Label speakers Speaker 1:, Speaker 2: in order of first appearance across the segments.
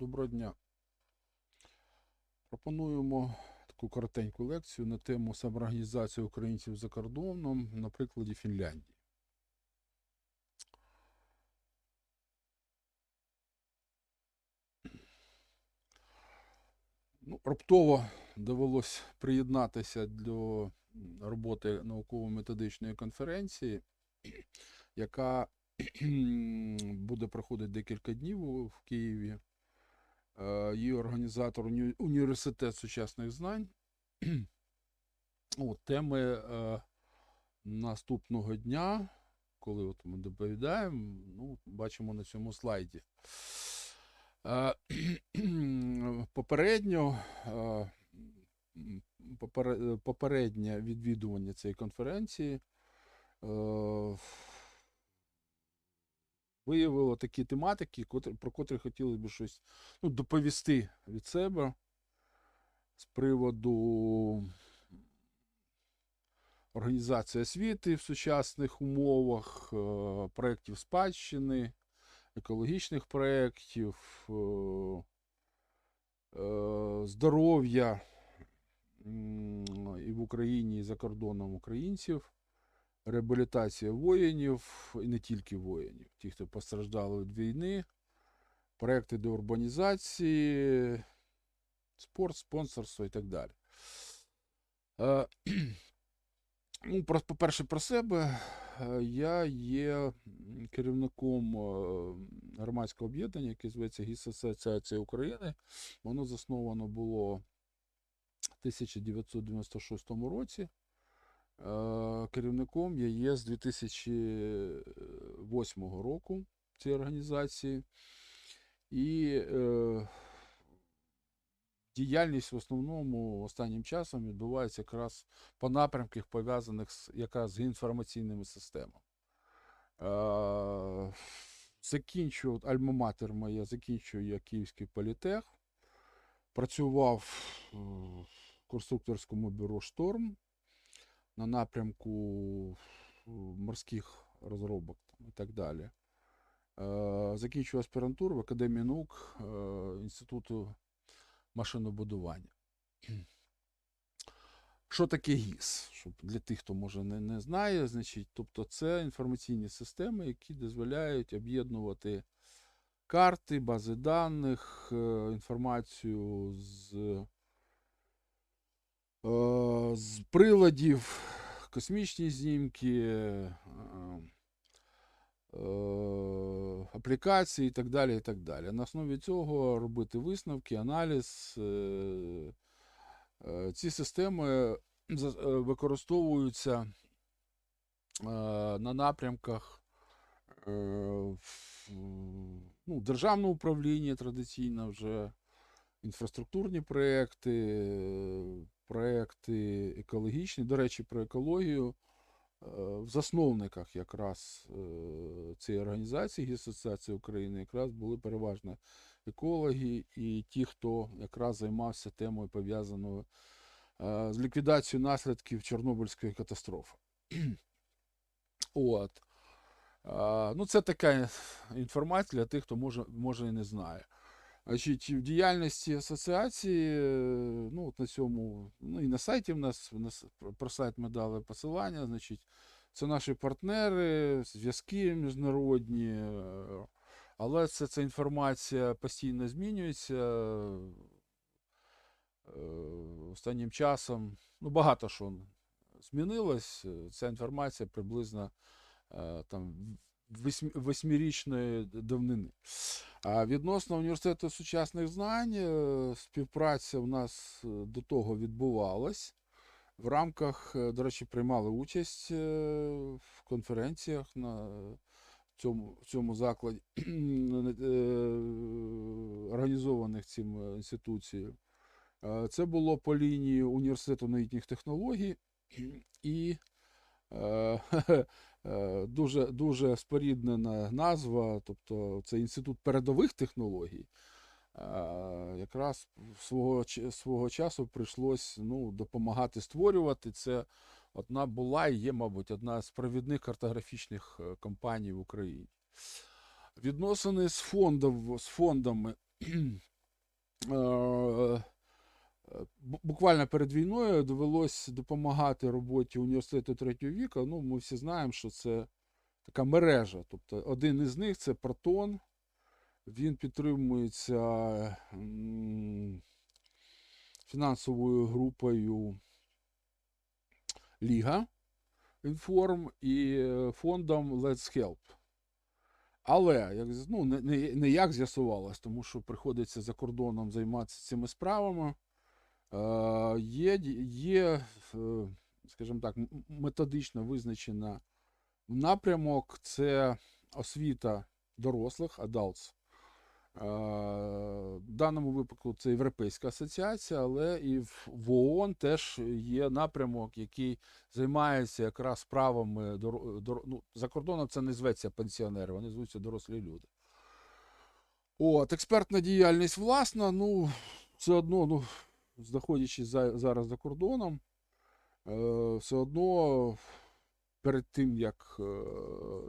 Speaker 1: Доброго дня. Пропонуємо таку коротеньку лекцію на тему самоорганізації українців за кордоном на прикладі Фінляндії. Ну, раптово довелось приєднатися до роботи науково-методичної конференції, яка буде проходити декілька днів в Києві. Е, Її організатор уні- університет сучасних знань. От, теми е, наступного дня, коли от ми доповідаємо, ну, бачимо на цьому слайді. Е, Попередньо е, попереднє відвідування цієї конференції е, виявило такі тематики, про котрі хотілося б щось ну, доповісти від себе з приводу організації освіти в сучасних умовах, е, проєктів спадщини, екологічних проєктів, е, е, здоров'я і в Україні, і за кордоном українців, реабілітація воїнів, і не тільки воїнів, ті, хто постраждали від війни, проекти деурбанізації, спорт, спонсорство і так далі. Е, Ну, по-перше, про себе. Е, Я є керівником е, громадського об'єднання, яке зветься ГІС Асоціація України. Воно засновано було в 1996 році. Е, Керівником я є з 2008 року цієї організації. І е, діяльність в основному останнім часом відбувається якраз по напрямках, пов'язаних з якраз з інформаційними системами. Е, Закінчую альма-матер моя, закінчую я Київський політех. Працював в конструкторському бюро Шторм на напрямку е, морських розробок і так далі. Е, Закінчую аспірантуру в Академії наук е, Інституту машинобудування. Що таке ГІС? Щоб для тих, хто може не, не знає, значить, тобто це інформаційні системи, які дозволяють об'єднувати карти, бази даних, інформацію з, з приладів, космічні знімки, е, е, аплікації і так далі. і так далі. На основі цього робити висновки, аналіз. Ці системи використовуються на напрямках ну, державного управління традиційно вже, інфраструктурні проекти, проекти екологічні. До речі, про екологію е, в засновниках якраз е, цієї організації «Гіс Асоціації України якраз були переважно екологи і ті, хто якраз займався темою пов'язаною е, з ліквідацією наслідків Чорнобильської катастрофи. От. Ну, це така інформація для тих, хто може, може і не знає. Значить, в діяльності асоціації, е, ну, от на цьому, ну і на сайті в нас, в нас про сайт ми дали посилання, значить, це наші партнери, зв'язки міжнародні, е, але це, ця інформація постійно змінюється. Е, Останнім часом ну, багато що змінилось. Ця інформація приблизно там, восьмирічної давнини. А відносно університету сучасних знань, е, співпраця в нас е, до того відбувалась. В рамках, е, до речі, приймали участь в конференціях на цьому, в цьому закладі, організованих цим інституцією. Це було по лінії університету новітніх технологій і дуже, дуже споріднена назва, тобто це інститут передових технологій. Е, Якраз свого, свого часу прийшлось ну, допомагати створювати. Це одна була і є, мабуть, одна з провідних картографічних е, компаній в Україні. Відносини з, фондом, з фондами е, буквально перед війною довелось допомагати роботі університету третього віку. Ну, ми всі знаємо, що це така мережа. Тобто один із них це Протон. Він підтримується фінансовою групою Ліга Інформ і е, фондом Let's Help. Але як, ну, не, не як з'ясувалось, тому що приходиться за кордоном займатися цими справами. Е, є, є, е, скажімо так, методично визначена напрямок це освіта дорослих, adults. Е, В даному випадку це Європейська асоціація, але і в ООН теж є напрямок, який займається якраз доро- ну, за кордоном це не зветься пенсіонери, вони звуться дорослі люди. От, експертна діяльність власна, ну, все одно, ну, знаходячись за, зараз за кордоном, е, все одно перед тим, як е,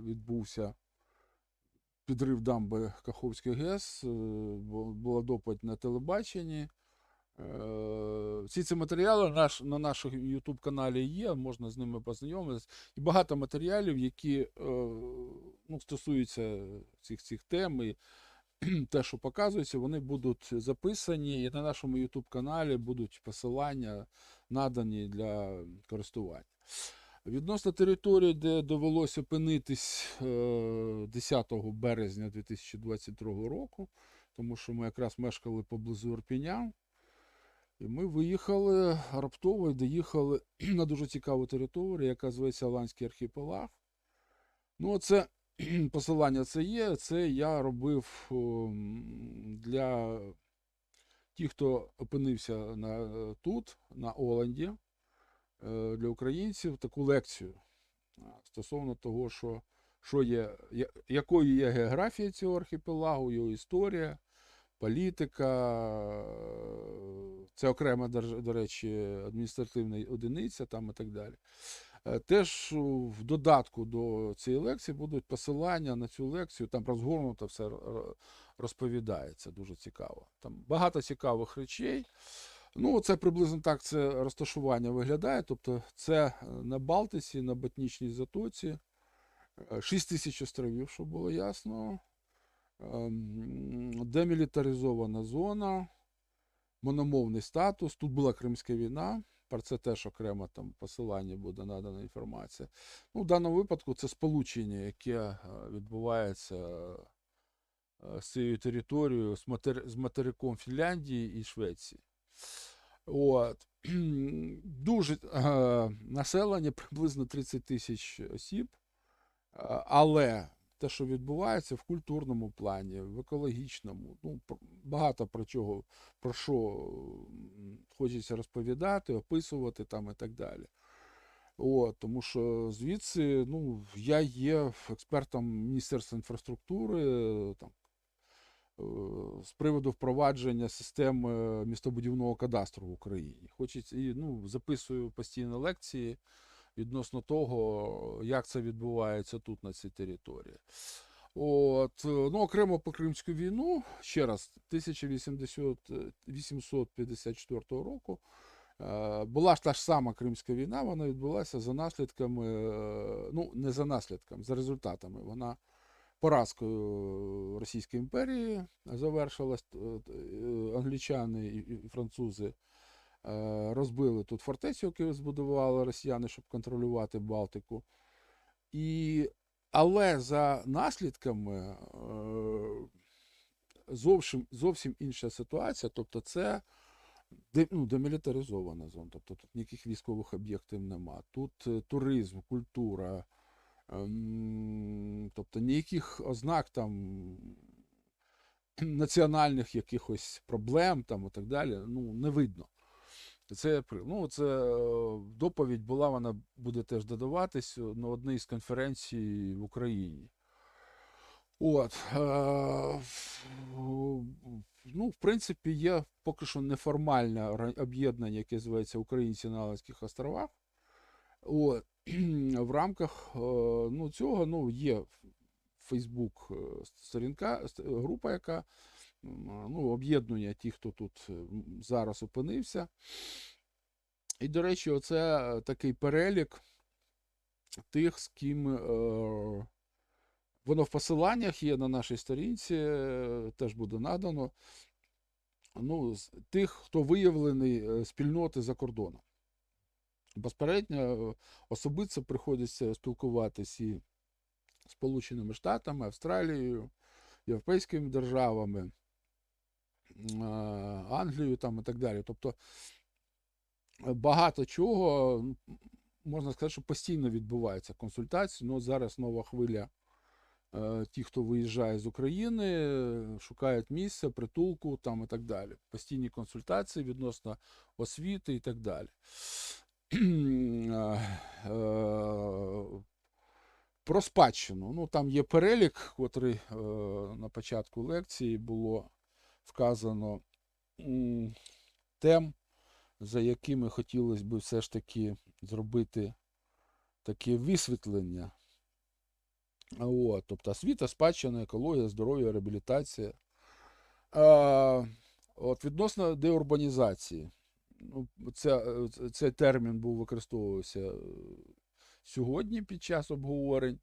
Speaker 1: відбувся підрив дамби Каховської ГЕС, е, була доповідь на телебаченні. Всі ці матеріали наш, на нашому YouTube каналі є, можна з ними познайомитися. І багато матеріалів, які ну, стосуються цих, цих тем, і те, що показується, вони будуть записані, і на нашому YouTube каналі будуть посилання надані для користування. Відносно території, де довелося опинитись е, 10 березня 2022 року, тому що ми якраз мешкали поблизу Ірпіня. І ми виїхали раптово і доїхали на дуже цікаву територію, яка зветься Аланський архіпелаг. Ну, це посилання це є. Це я робив ем, для тих, хто опинився на, тут, на Оланді, е, для українців, таку лекцію стосовно того, що, що є, якою є географія цього архіпелагу, його історія, політика. е, Це окрема, до речі, адміністративна одиниця там і так далі. Е, Теж в додатку до цієї лекції будуть посилання на цю лекцію, там розгорнуто все розповідається, дуже цікаво. Там багато цікавих речей. Ну, це приблизно так це розташування виглядає. Тобто це е, на Балтиці, на Ботнічній затоці. 6 тисяч островів, щоб було ясно. Ем, Демілітаризована зона, мономовний статус. Тут була Кримська війна. Про це теж окремо там посилання буде надана інформація. Ну, в даному випадку це сполучення, яке е, відбувається е, з цією територією, з, матери... з материком Фінляндії і Швеції. От. Дуже е, населення приблизно 30 тисяч осіб. Але те, що відбувається в культурному плані, в екологічному, ну, багато про чого, про що хочеться розповідати, описувати там і так далі. От, тому що звідси ну, я є експертом Міністерства інфраструктури там, е, з приводу впровадження системи містобудівного кадастру в Україні. Хочеться і ну, записую постійно лекції відносно того, як це відбувається тут, на цій території. От, е, ну, окремо по Кримську війну, ще раз, 1854 року е, була ж та ж сама Кримська війна, вона відбулася за наслідками, е, ну, не за наслідками, за результатами. Вона поразкою Російської імперії завершилась. Англічани і французи розбили тут фортецю, яку збудували росіяни, щоб контролювати Балтику. І, але за наслідками е, зовсім, зовсім інша ситуація. Тобто, це ну, демілітаризована зона. Тобто тут ніяких військових об'єктів нема. Тут е, туризм, культура. ем, Тобто ніяких ознак там національних якихось проблем там і так далі, ну, не видно. Це, ну, це е, доповідь була, вона буде теж додаватись е, на одній з конференцій в Україні. От, е, ну, в принципі, є поки що неформальне об'єднання, яке зветься Українці на Аланських островах. От, в рамках ну, цього ну, є Фейсбук сторінка, група, яка ну, об'єднання тих, хто тут е, зараз опинився. І, до речі, оце е, такий перелік тих, з ким е, воно в посиланнях є на нашій сторінці, е, теж буде надано. Ну, тих, хто виявлений спільноти за кордоном. Безпередньо, особисто приходиться спілкуватися і Сполученими Штатами, Австралією, європейськими державами, е, там і так далі. Тобто е, багато чого, можна сказати, що постійно відбувається консультації. Ну, зараз нова хвиля. е, Ті, хто виїжджає з України, шукають місце, притулку там і так далі. Постійні консультації відносно освіти і так далі. Е, Про спадщину. Ну, там є перелік, котрий на початку лекції було вказано тем, за якими хотілося б все ж таки зробити таке висвітлення. От, тобто освіта, спадщина, екологія, здоров'я, реабілітація. А, от відносно деурбанізації. Ну, це, цей термін був використовувався е, сьогодні під час обговорень.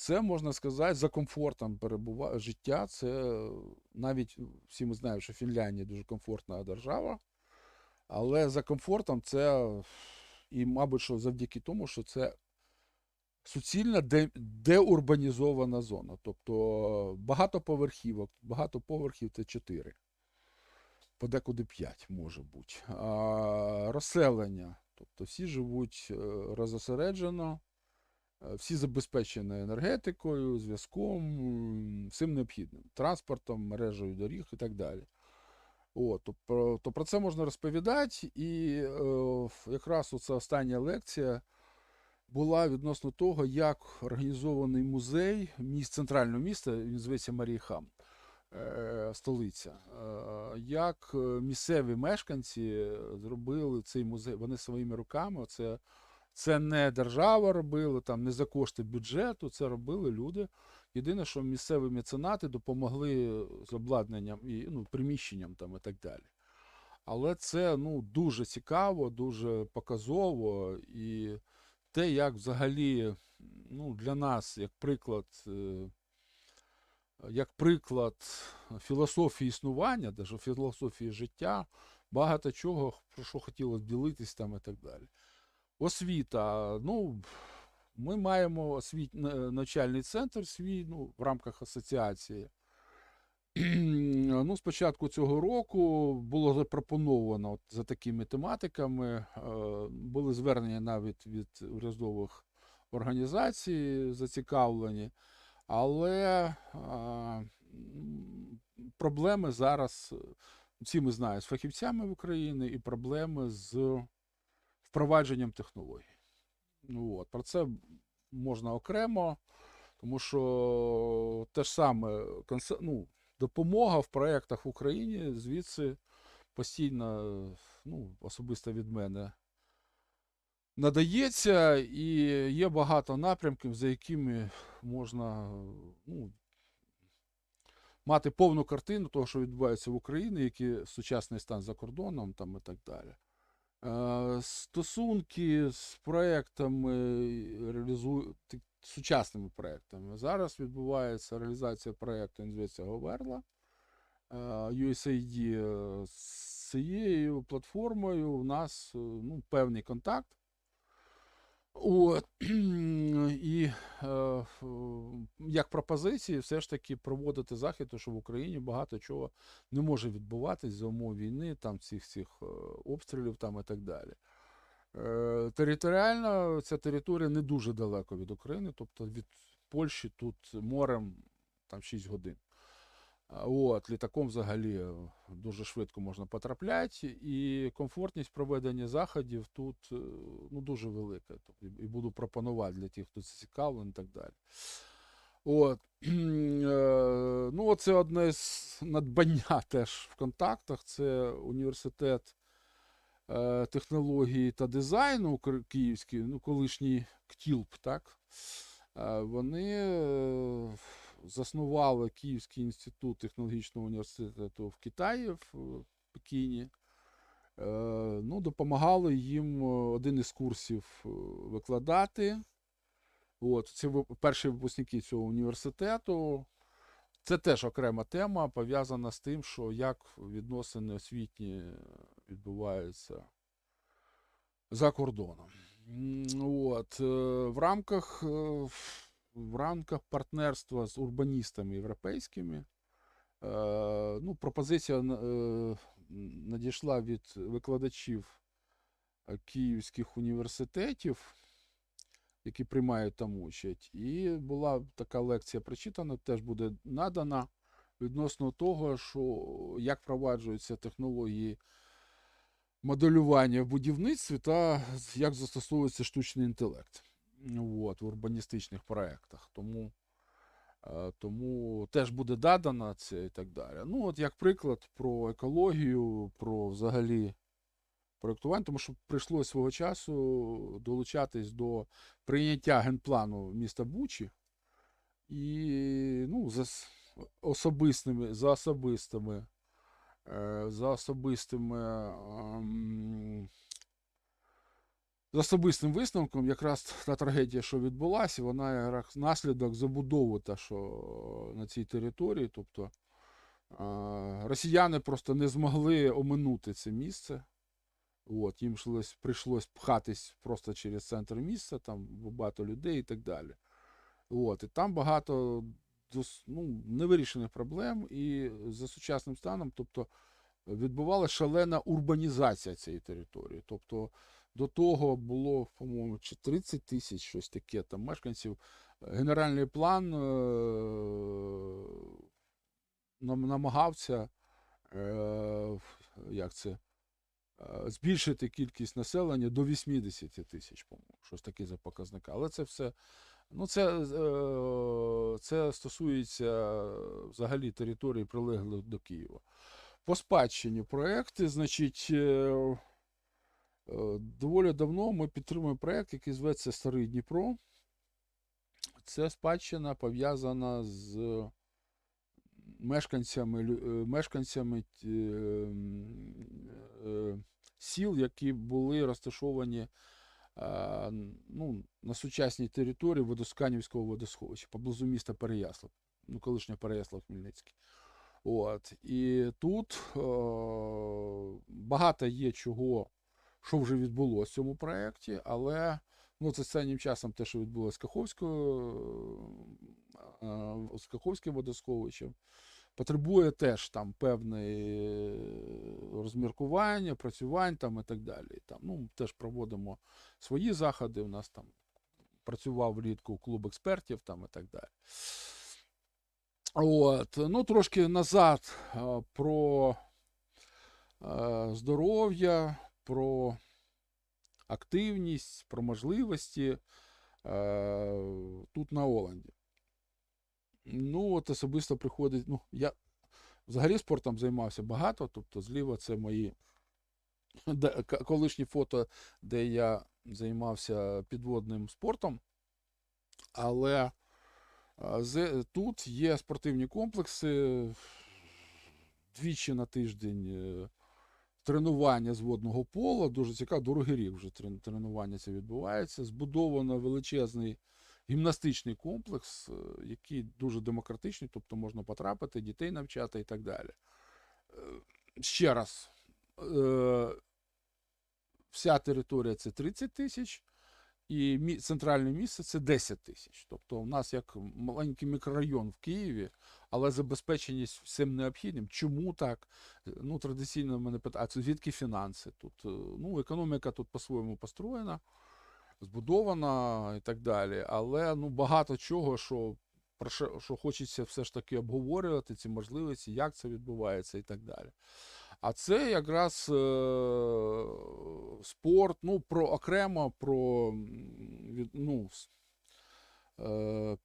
Speaker 1: Це можна сказати за комфортом перебува... життя. Це е, навіть всі ми знаємо, що Фінляндія дуже комфортна держава, але за комфортом це і, мабуть, що завдяки тому, що це суцільна де... деурбанізована зона. Тобто багатоповерхівок, багато поверхів це 4. Подекуди 5 може бути. А, розселення. Тобто всі живуть е, розосереджено, е, всі забезпечені енергетикою, зв'язком, всім необхідним, транспортом, мережею доріг і так далі. От, то, про, то про це можна розповідати, і е, якраз оця остання лекція була відносно того, як організований музей міст, центрального міста, він зветься Маріхам, е, столиця. Е, як е, місцеві мешканці зробили цей музей, вони своїми руками, це, це не держава робила, там, не за кошти бюджету, це робили люди. Єдине, що місцеві меценати допомогли з обладнанням і ну, приміщенням там, і так далі. Але це ну, дуже цікаво, дуже показово. І те, як взагалі ну, для нас, як приклад, е, як приклад філософії існування, даже філософії життя, багато чого, про що хотілося ділитись там і так далі. Освіта. Ну, ми маємо освіт... навчальний центр свій ну, в рамках асоціації. Ну, з початку цього року було запропоновано за такими тематиками. е, Були звернення навіть від урядових організацій зацікавлені, але проблеми зараз, е, всі ми знаємо, з фахівцями в Україні і проблеми з впровадженням технологій. Ну, от, про це можна окремо, тому що те ж саме ну, допомога в проєктах в Україні звідси постійно, ну, особисто від мене, надається, і є багато напрямків, за якими можна ну, мати повну картину того, що відбувається в Україні, який сучасний стан за кордоном там, і так далі. Е, Стосунки з проектами реалізу... сучасними проектами. Зараз відбувається реалізація проекту, інвестиція Говерла. Е, USAID е, з цією платформою у нас е, ну, певний контакт. От, і е, як пропозиції, все ж таки проводити захід, що в Україні багато чого не може відбуватись за умов війни, там цих цих е, обстрілів там і так далі. Е, Територіально ця територія не дуже далеко від України, тобто від Польщі тут морем там 6 годин. От, літаком взагалі е, дуже швидко можна потрапляти, і комфортність проведення заходів тут е, ну, дуже велика. Тобто, і буду пропонувати для тих, хто зацікавлений і так далі. От. е, Ну, це одне з надбання теж в контактах. Це університет е, технології та дизайну Київський, ну, колишній КТІЛП, так? Вони заснували Київський інститут технологічного університету в Китаї, в Пекіні. Е, ну, допомагали їм е, один із курсів е, викладати. От, це перші випускники цього університету. Це теж окрема тема, пов'язана з тим, що як відносини освітні відбуваються за кордоном. От, е, в рамках, е, в рамках партнерства з урбаністами європейськими е, ну, пропозиція е, надійшла від викладачів е, київських університетів, які приймають там участь. І була така лекція прочитана, теж буде надана відносно того, що як впроваджуються технології моделювання в будівництві та як застосовується штучний інтелект от, в урбаністичних проєктах. Тому, е, тому теж буде дадано це і так далі. Ну, от як приклад про екологію, про взагалі проєктування, тому що прийшлося свого часу долучатись до прийняття генплану міста Бучі. І ну, за особистими, за особистими, е, за особистими з особистим висновком, якраз та трагедія, що відбулася, вона якраз наслідок забудови, та, що на цій території. Тобто е, росіяни просто не змогли оминути це місце. От, їм шлось, прийшлось пхатись просто через центр міста, там багато людей і так далі. От, і там багато ну, невирішених проблем, і за сучасним станом, тобто відбувалася шалена урбанізація цієї території. Тобто до того було, по-моєму, чи 30 тисяч щось таке там мешканців. Генеральний план е- намагався е- як це, е, збільшити кількість населення до 80 тисяч, по-моєму, щось таке за показника. Але це все. Ну, це, це стосується взагалі території, прилеглих до Києва. По спадщині проекти, значить, доволі давно ми підтримуємо проект, який зветься Старий Дніпро. Це спадщина пов'язана з мешканцями, е, мешканцями е, е, сіл, які були розташовані ну, на сучасній території Водосканівського водосховища поблизу міста Переяслав, ну, колишнього Переяслав Хмельницький. От. І тут е, багато є чого, що вже відбулося в цьому проєкті, але ну, це останнім часом те, що відбулося з Каховською, з Каховським водосховищем, потребує теж там певне розміркування, працювань там і так далі. Там, ну, теж проводимо свої заходи. У нас там працював влітку клуб експертів там і так далі. От, ну, трошки назад про здоров'я, про активність, про можливості е, тут на Оланді. Ну, от особисто приходить. Ну, я взагалі спортом займався багато, тобто зліва це мої колишні фото, де я займався підводним спортом. Але а, тут є спортивні комплекси двічі на тиждень е, тренування з водного пола. Дуже цікаво, другий рік вже тренування це відбувається. Збудовано величезний гімнастичний комплекс, е, який дуже демократичний, тобто можна потрапити, дітей навчати і так далі. Е, Ще раз, е, вся територія це 30 тисяч, і центральне місце це 10 тисяч. Тобто у нас як маленький мікрорайон в Києві, але забезпеченість всім необхідним. Чому так? Е, Ну, традиційно мене питають, звідки фінанси? Тут, е, ну, економіка тут по-своєму построєна, збудована і так далі. Але ну, багато чого, що, про що, що хочеться все ж таки обговорювати, ці можливості, як це відбувається і так далі. А це якраз е, спорт, ну, про окремо про ну, е,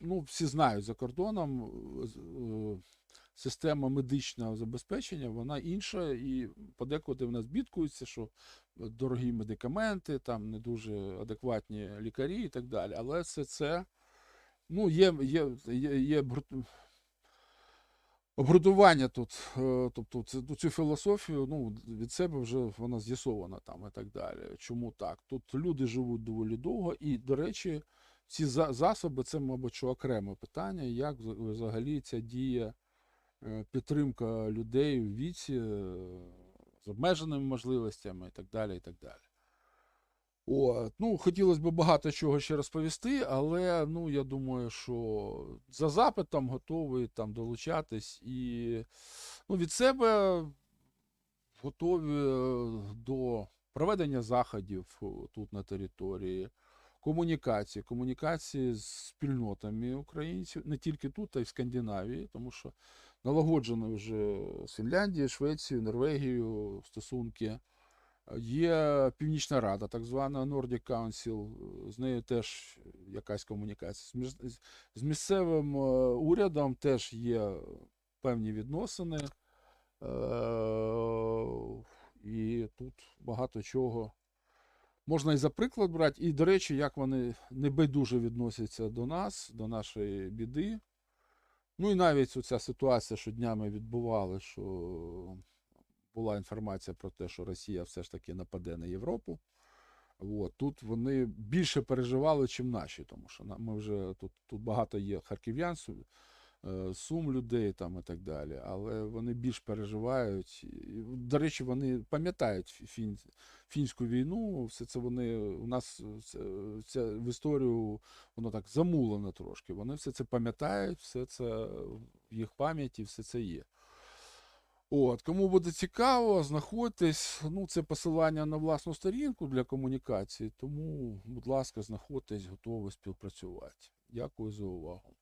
Speaker 1: ну, всі знають за кордоном е, система медичного забезпечення, вона інша, і подекуди в нас бідкується, що дорогі медикаменти, там не дуже адекватні лікарі і так далі. Але все це Ну, є, є, є, є обґрунтування тут. е, Тобто це, ну, цю філософію ну, від себе вже вона з'ясована там і так далі. Чому так? Тут люди живуть доволі довго, і, до речі, ці засоби це, мабуть, що окреме питання, як взагалі ця діє е, підтримка людей в віці е, з обмеженими можливостями і так далі. і так далі. От, ну, хотілося б багато чого ще розповісти, але ну, я думаю, що за запитом готовий там долучатись і ну, від себе готові е, до проведення заходів тут на території, комунікації, комунікації з спільнотами українців, не тільки тут, а й в Скандинавії, тому що налагоджено вже з Фінляндією, Швецією, Норвегією стосунки. Є Північна Рада, так звана Nordic Council, з нею теж якась комунікація. З місцевим е, урядом теж є певні відносини. Е, І тут багато чого можна і за приклад брати. І, до речі, як вони небайдуже відносяться до нас, до нашої біди. Ну і навіть оця ситуація, що днями відбували, що була інформація про те, що Росія все ж таки нападе на Європу. От, тут вони більше переживали, ніж наші, тому що ми вже тут, тут багато є харків'ян, е, сум людей там і так далі, але вони більш переживають. До речі, вони пам'ятають фін, фінську війну, все це вони у нас це, це в історію воно так замулено трошки. Вони все це пам'ятають, все це в їх пам'яті, все це є. От, кому буде цікаво, знаходьтесь. Ну, це посилання на власну сторінку для комунікації, тому, будь ласка, знаходьтесь, готові співпрацювати. Дякую за увагу.